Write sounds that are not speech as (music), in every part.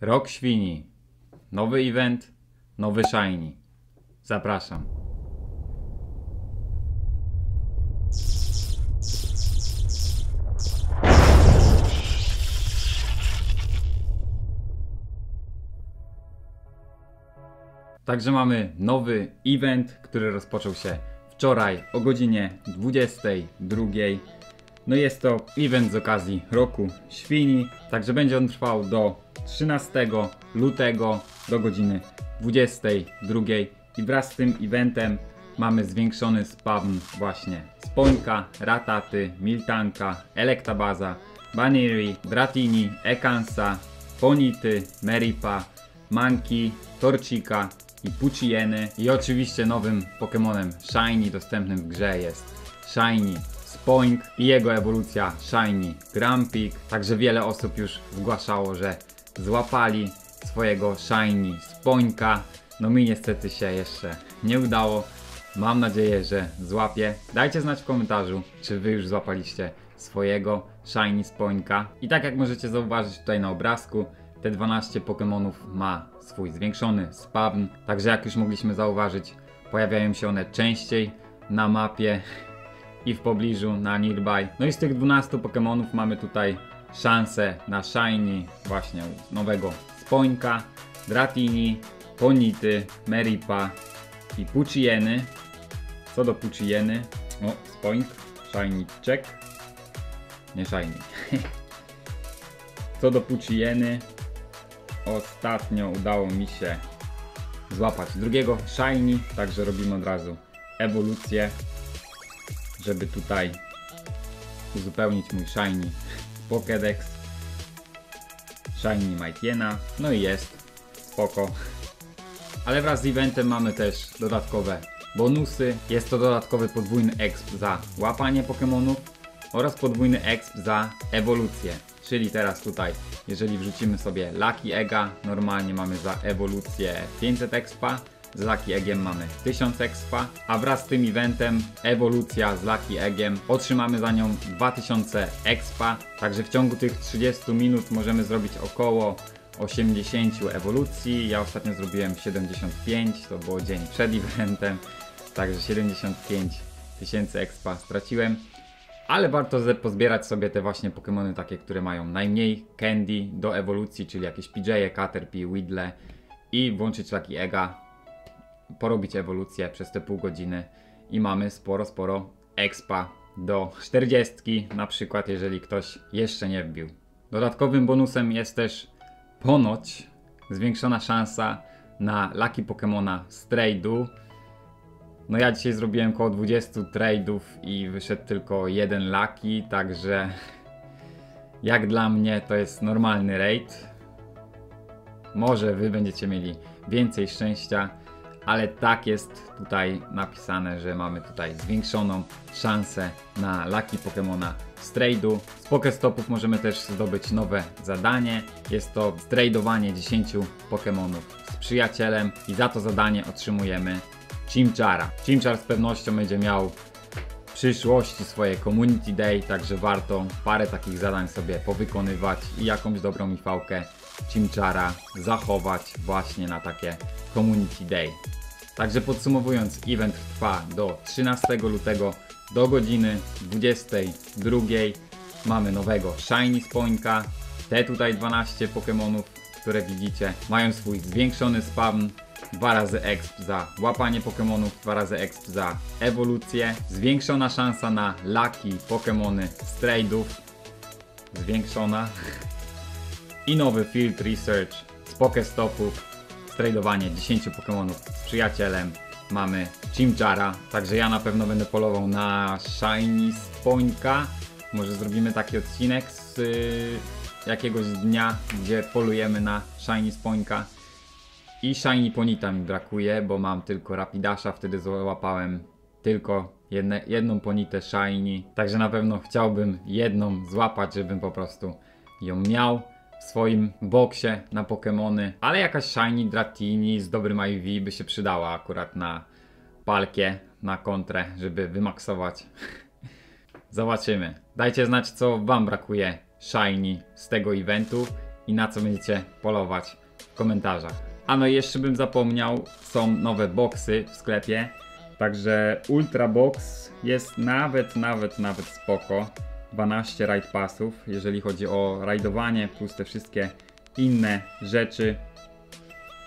Rok Świni. Nowy event, nowy Shiny. Zapraszam. Także mamy nowy event, który rozpoczął się wczoraj o godzinie 22. No jest to event z okazji roku świni, także będzie on trwał do 13 lutego do godziny 22 i wraz z tym eventem mamy zwiększony spawn właśnie Spońka, Rataty, Miltanka, Electabaza, Baniri, Dratini, Ekansa, Ponity, Meripa, Manki, Torcika i Puchieny i oczywiście nowym Pokémonem Shiny dostępnym w grze jest Shiny I jego ewolucja Shiny Grumpig. Także wiele osób już zgłaszało, że złapali swojego Shiny Spoinka. No mi niestety się jeszcze nie udało. Mam nadzieję, że złapię. Dajcie znać w komentarzu, czy wy już złapaliście swojego Shiny Spoinka. I tak jak możecie zauważyć tutaj na obrazku, te 12 Pokémonów ma swój zwiększony spawn. Także jak już mogliśmy zauważyć, pojawiają się one częściej na mapie i w pobliżu na nearby. No i z tych 12 Pokémonów mamy tutaj szansę na Shiny właśnie nowego Spoinka, Dratini, Ponity, Meripa i Puchieny. Co do Puchieny, o Spoink, Shiny check, nie Shiny. (laughs) Co do Puchieny, ostatnio udało mi się złapać drugiego Shiny, także robimy od razu ewolucję żeby tutaj uzupełnić mój Shiny Pokédex. Shiny Maitiena, no i jest, spoko. Ale wraz z eventem mamy też dodatkowe bonusy. Jest to dodatkowy podwójny exp za łapanie Pokémonów oraz podwójny exp za ewolucję. Czyli teraz tutaj, jeżeli wrzucimy sobie Lucky Egga, normalnie mamy za ewolucję 500 expa, z Lucky Eggiem mamy 1000 expa, a wraz z tym eventem ewolucja z Lucky Eggiem otrzymamy za nią 2000 expa, także w ciągu tych 30 minut możemy zrobić około 80 ewolucji. Ja ostatnio zrobiłem 75, to było dzień przed eventem, także 75 tysięcy expa straciłem. Ale warto pozbierać sobie te właśnie Pokémony takie, które mają najmniej candy do ewolucji, czyli jakieś PJ, Caterpie, Widle i włączyć Lucky Egga porobić ewolucję przez te pół godziny i mamy sporo, sporo expa do 40 na przykład, jeżeli ktoś jeszcze nie wbił. Dodatkowym bonusem jest też ponoć zwiększona szansa na Lucky Pokemona z trade'u. No ja dzisiaj zrobiłem około 20 trade'ów i wyszedł tylko jeden Lucky, także (laughs) jak dla mnie to jest normalny raid. Może wy będziecie mieli więcej szczęścia ale tak jest tutaj napisane, że mamy tutaj zwiększoną szansę na Lucky Pokemona z trade'u. Z Pokestopów możemy też zdobyć nowe zadanie. Jest to stradowanie 10 Pokemonów z przyjacielem i za to zadanie otrzymujemy Chimchara. Chimchar z pewnością będzie miał w przyszłości swoje Community Day, także warto parę takich zadań sobie powykonywać i jakąś dobrą mifałkę Chimchara zachować właśnie na takie Community Day. Także podsumowując, event trwa do 13 lutego do godziny 22. Mamy nowego Shiny Spoinka. Te tutaj 12 Pokémonów, które widzicie, mają swój zwiększony spawn. Dwa razy exp za łapanie Pokémonów, dwa razy exp za ewolucję. Zwiększona szansa na Lucky Pokémony z trade'ów. Zwiększona. I nowy Field Research z Pokestopów tradowanie 10 Pokémonów z przyjacielem. Mamy Chimchara, także ja na pewno będę polował na Shiny Spońka. Może zrobimy taki odcinek z y, jakiegoś dnia, gdzie polujemy na Shiny Spońka. I Shiny Ponita mi brakuje, bo mam tylko Rapidasha, wtedy złapałem tylko jedne, jedną Ponitę Shiny. Także na pewno chciałbym jedną złapać, żebym po prostu ją miał w swoim boksie na Pokémony, ale jakaś Shiny Dratini z dobrym IV by się przydała akurat na palkie, na kontrę, żeby wymaksować. (laughs) Zobaczymy. Dajcie znać, co Wam brakuje Shiny z tego eventu i na co będziecie polować w komentarzach. A no i jeszcze bym zapomniał, są nowe boxy w sklepie, także Ultra Box jest nawet, nawet, nawet spoko. 12 ride passów, jeżeli chodzi o rajdowanie, plus te wszystkie inne rzeczy.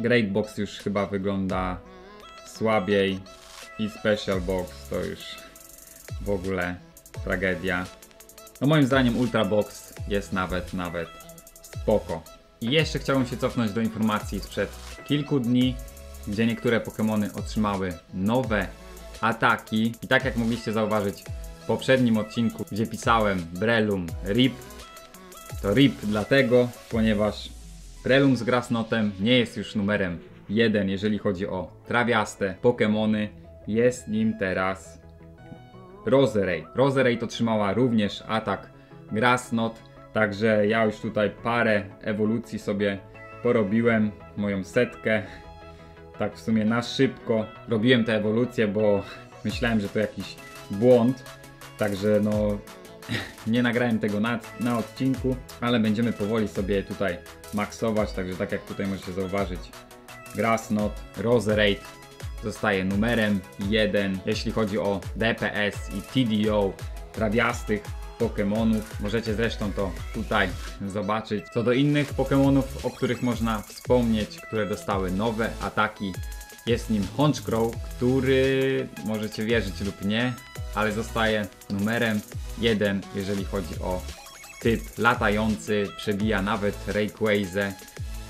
Great Box już chyba wygląda słabiej i Special Box to już w ogóle tragedia. No moim zdaniem Ultra Box jest nawet, nawet spoko. I jeszcze chciałbym się cofnąć do informacji sprzed kilku dni, gdzie niektóre Pokémony otrzymały nowe ataki. I tak jak mogliście zauważyć w poprzednim odcinku, gdzie pisałem Brelum RIP, to RIP dlatego, ponieważ Brelum z Grasnotem nie jest już numerem 1, jeżeli chodzi o trawiaste Pokémony. Jest nim teraz Roserade. Roserade otrzymała również atak Grassnot, także ja już tutaj parę ewolucji sobie porobiłem, moją setkę. Tak w sumie na szybko robiłem te ewolucje, bo myślałem, że to jakiś błąd. Także no nie nagrałem tego na, na odcinku, ale będziemy powoli sobie tutaj maksować, także tak jak tutaj możecie zauważyć Grassnot, Roserade zostaje numerem 1, jeśli chodzi o DPS i TDO trawiastych Pokémonów. Możecie zresztą to tutaj zobaczyć. Co do innych Pokémonów, o których można wspomnieć, które dostały nowe ataki, jest nim Honchkrow, który możecie wierzyć lub nie, ale zostaje numerem 1, jeżeli chodzi o typ latający, przebija nawet Rayquaza.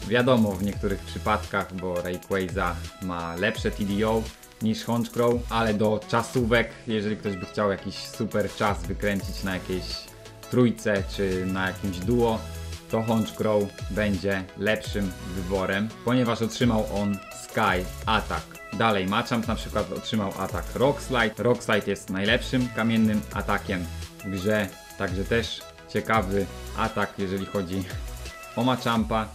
Wiadomo w niektórych przypadkach, bo Rayquaza ma lepsze TDO niż Honchkrow, ale do czasówek, jeżeli ktoś by chciał jakiś super czas wykręcić na jakiejś trójce czy na jakimś duo, to Honchkrow będzie lepszym wyborem, ponieważ otrzymał on Sky Attack. Dalej Machamp na przykład otrzymał atak Rock Slide. Rock Slide jest najlepszym kamiennym atakiem w grze, także też ciekawy atak jeżeli chodzi o Machampa.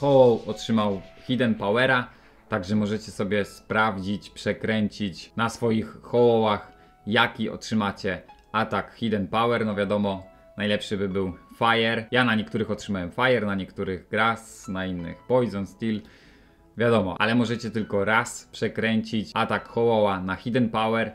Ho otrzymał Hidden Powera, także możecie sobie sprawdzić, przekręcić na swoich hołach jaki otrzymacie atak Hidden Power. No wiadomo, najlepszy by był Fire. Ja na niektórych otrzymałem Fire, na niektórych Grass, na innych Poison, Steel. Wiadomo, ale możecie tylko raz przekręcić atak Hołoa na Hidden Power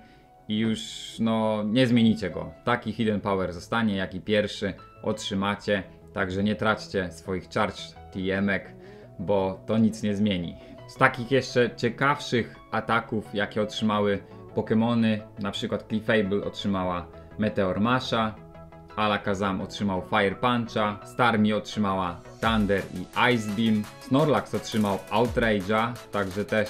i już no nie zmienicie go. Taki Hidden Power zostanie, jak i pierwszy otrzymacie, także nie traćcie swoich Charge TM-ek, bo to nic nie zmieni. Z takich jeszcze ciekawszych ataków, jakie otrzymały Pokémony, na przykład Clefable otrzymała Meteor Masha, Alakazam otrzymał Fire Puncha, Starmie otrzymała Thunder i Ice Beam, Snorlax otrzymał Outrage'a, także też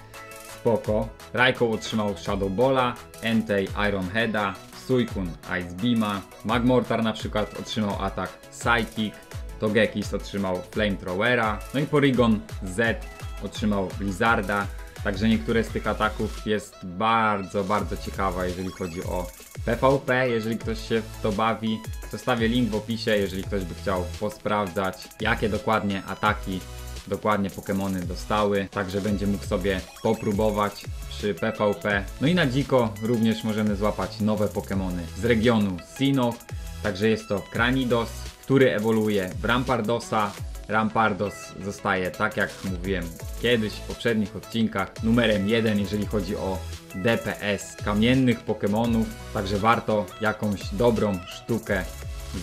(laughs) spoko. Raikou otrzymał Shadow Balla, Entei Iron Heada, Suicune Ice Beama, Magmortar na przykład otrzymał atak Psychic, Togekiss otrzymał Flamethrowera, no i Porygon Z otrzymał Blizzarda, Także niektóre z tych ataków jest bardzo, bardzo ciekawa, jeżeli chodzi o PvP. Jeżeli ktoś się w to bawi, zostawię link w opisie, jeżeli ktoś by chciał posprawdzać, jakie dokładnie ataki dokładnie Pokémony dostały, także będzie mógł sobie popróbować przy PvP. No i na dziko również możemy złapać nowe Pokémony z regionu Sinnoh, także jest to Kranidos, który ewoluuje w Rampardosa, Rampardos zostaje, tak jak mówiłem kiedyś w poprzednich odcinkach, numerem 1, jeżeli chodzi o DPS kamiennych Pokémonów, także warto jakąś dobrą sztukę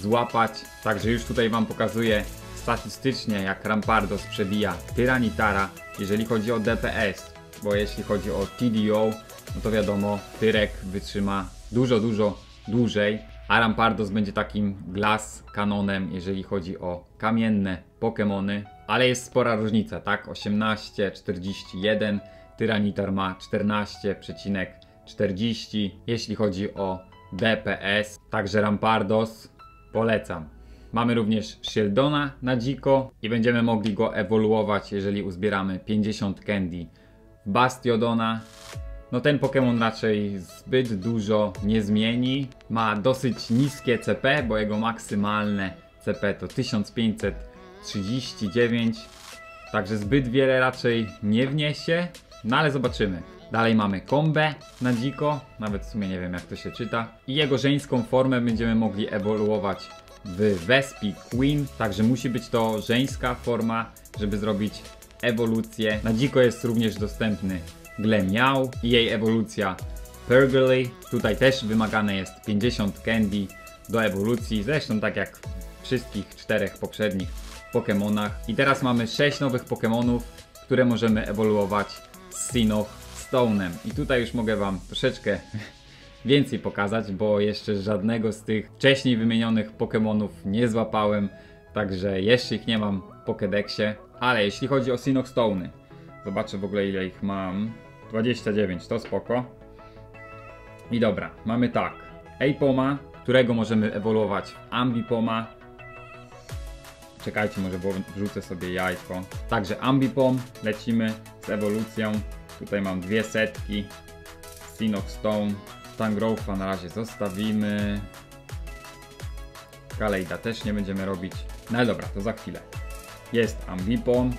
złapać. Także już tutaj Wam pokazuję statystycznie, jak Rampardos przebija Tyranitara, jeżeli chodzi o DPS, bo jeśli chodzi o TDO, no to wiadomo, Tyrek wytrzyma dużo, dużo dłużej, a Rampardos będzie takim glass kanonem, jeżeli chodzi o kamienne Pokémony, ale jest spora różnica, tak? 18, 41, Tyranitar ma 14,40, jeśli chodzi o DPS, także Rampardos polecam. Mamy również Shieldona na dziko i będziemy mogli go ewoluować, jeżeli uzbieramy 50 candy Bastiodona. No ten Pokémon raczej zbyt dużo nie zmieni. Ma dosyć niskie CP, bo jego maksymalne CP to 1539. Także zbyt wiele raczej nie wniesie. No ale zobaczymy. Dalej mamy Kombę na dziko, nawet w sumie nie wiem jak to się czyta. I jego żeńską formę będziemy mogli ewoluować w Wespi Queen, także musi być to żeńska forma, żeby zrobić ewolucję. Na dziko jest również dostępny Glemiał i jej ewolucja Pergoley. Tutaj też wymagane jest 50 candy do ewolucji, zresztą tak jak w wszystkich czterech poprzednich Pokémonach. I teraz mamy 6 nowych Pokémonów, które możemy ewoluować z Sinnoh Stone'em. I tutaj już mogę Wam troszeczkę (laughs) więcej pokazać, bo jeszcze żadnego z tych wcześniej wymienionych Pokémonów nie złapałem, także jeszcze ich nie mam w Pokédexie. Ale jeśli chodzi o Sinnoh Stone'y, zobaczę w ogóle ile ich mam. 29, to spoko. I dobra, mamy tak. Apoma, którego możemy ewoluować w Ambipoma. Czekajcie, może wrzucę sobie jajko. Także Ambipom, lecimy z ewolucją. Tutaj mam dwie setki. Sinnoh Stone. Tangrowfa na razie zostawimy. Kalejda też nie będziemy robić. No dobra, to za chwilę. Jest Ambipom.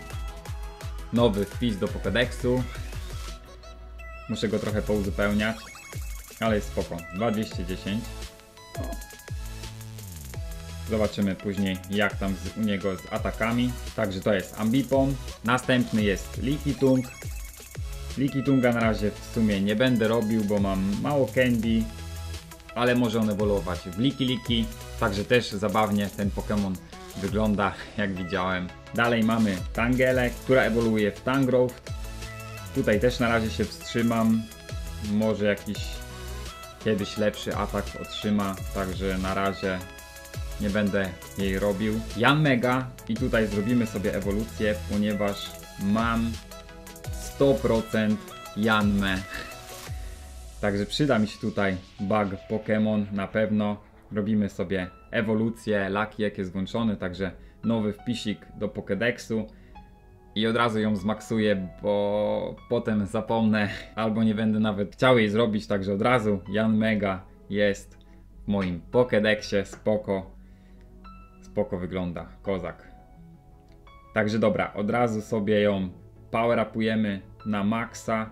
Nowy wpis do Pokédexu. Muszę go trochę pouzupełniać. Ale jest spoko. 2210. Zobaczymy później jak tam z, u niego z atakami. Także to jest Ambipom. Następny jest Likitung. Likitunga na razie w sumie nie będę robił, bo mam mało candy. Ale może on ewoluować w Likiliki. Także też zabawnie ten Pokémon wygląda, jak widziałem. Dalej mamy Tangelę, która ewoluuje w Tangrowth. Tutaj też na razie się wstrzymam. Może jakiś kiedyś lepszy atak otrzyma, także na razie nie będę jej robił. Jan Mega i tutaj zrobimy sobie ewolucję, ponieważ mam 100% Janme. Także przyda mi się tutaj bug Pokémon na pewno. Robimy sobie ewolucję, Lucky jak jest włączony, także nowy wpisik do Pokédexu i od razu ją zmaksuję, bo potem zapomnę albo nie będę nawet chciał jej zrobić, także od razu Jan Mega jest w moim Pokédexie, spoko, spoko wygląda, kozak. Także dobra, od razu sobie ją power upujemy na maksa,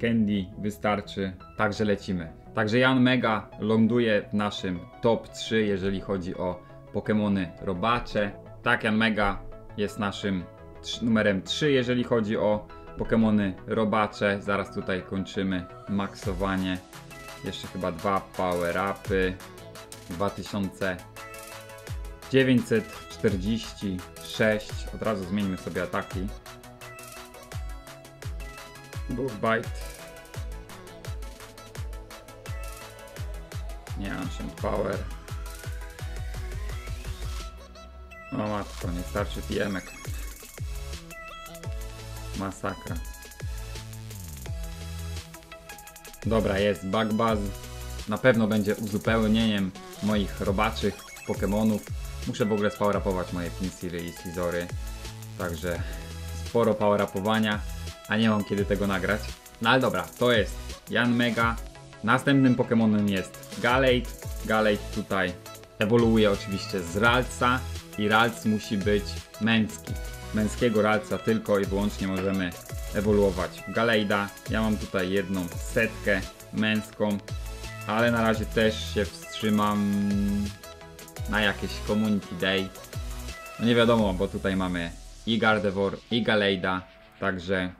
Candy wystarczy, także lecimy. Także Jan Mega ląduje w naszym top 3, jeżeli chodzi o Pokémony robacze. Tak, Jan Mega jest naszym numerem 3, jeżeli chodzi o Pokémony robacze. Zaraz tutaj kończymy maksowanie. Jeszcze chyba dwa power-upy. 2946. Od razu zmieńmy sobie ataki. Bite. Nie, Ancient Power. O matko, nie starczy pijemek. Masakra. Dobra, jest Bug Buzz. Na pewno będzie uzupełnieniem moich robaczych Pokémonów. Muszę w ogóle spowerapować moje Pinsiry i Slizory. Także sporo powerapowania, a nie mam kiedy tego nagrać. No ale dobra, to jest Jan Mega. Następnym Pokémonem jest Galate. Galate tutaj ewoluuje oczywiście z Ralca i Ralc musi być męski męskiego ralca tylko i wyłącznie możemy ewoluować Galejda. Ja mam tutaj jedną setkę męską, ale na razie też się wstrzymam na jakieś Community Day. No nie wiadomo, bo tutaj mamy i Gardevoir, i Galejda, także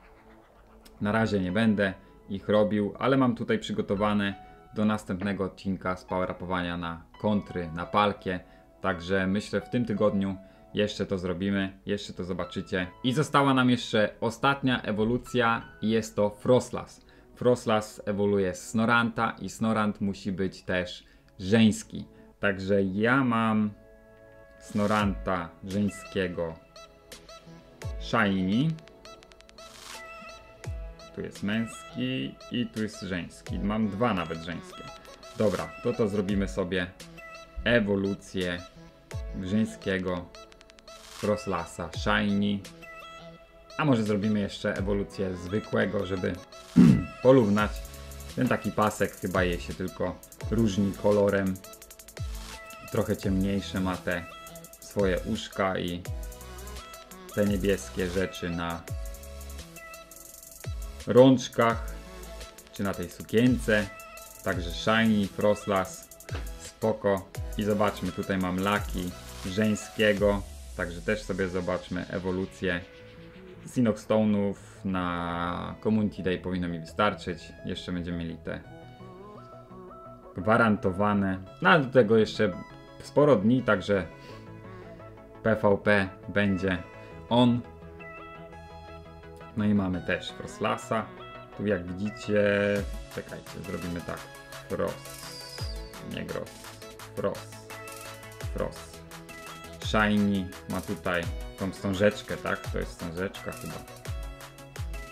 na razie nie będę ich robił, ale mam tutaj przygotowane do następnego odcinka z power na kontry, na palkie. Także myślę w tym tygodniu jeszcze to zrobimy, jeszcze to zobaczycie. I została nam jeszcze ostatnia ewolucja i jest to Froslas. Froslas ewoluuje z Snoranta i Snorant musi być też żeński. Także ja mam Snoranta żeńskiego Shiny. Tu jest męski i tu jest żeński. Mam dwa nawet żeńskie. Dobra, to to zrobimy sobie ewolucję żeńskiego Frostlasa Shiny. A może zrobimy jeszcze ewolucję zwykłego, żeby (clears throat) porównać. Ten taki pasek chyba je się tylko różni kolorem. Trochę ciemniejsze ma te swoje uszka i te niebieskie rzeczy na rączkach czy na tej sukience. Także Shiny Frostlas spoko. I zobaczmy, tutaj mam laki żeńskiego, także też sobie zobaczmy ewolucję. Z Inoxstone'ów na Community Day powinno mi wystarczyć. Jeszcze będziemy mieli te gwarantowane. No ale do tego jeszcze sporo dni, także PvP będzie on. No i mamy też Frostlasa. Tu jak widzicie, czekajcie, zrobimy tak. Frost, nie Gross, Frost, Frost. Shiny ma tutaj tą wstążeczkę, tak? To jest wstążeczka chyba.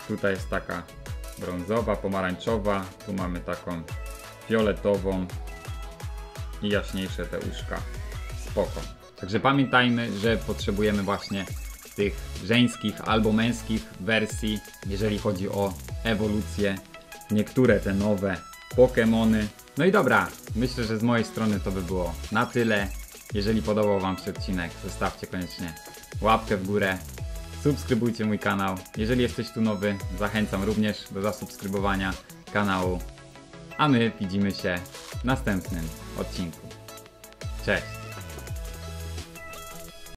Tutaj jest taka brązowa, pomarańczowa. Tu mamy taką fioletową i jaśniejsze te uszka. Spoko. Także pamiętajmy, że potrzebujemy właśnie tych żeńskich albo męskich wersji, jeżeli chodzi o ewolucję. Niektóre te nowe Pokémony. No i dobra, myślę, że z mojej strony to by było na tyle. Jeżeli podobał Wam się odcinek, zostawcie koniecznie łapkę w górę. Subskrybujcie mój kanał. Jeżeli jesteś tu nowy, zachęcam również do zasubskrybowania kanału. A my widzimy się w następnym odcinku. Cześć!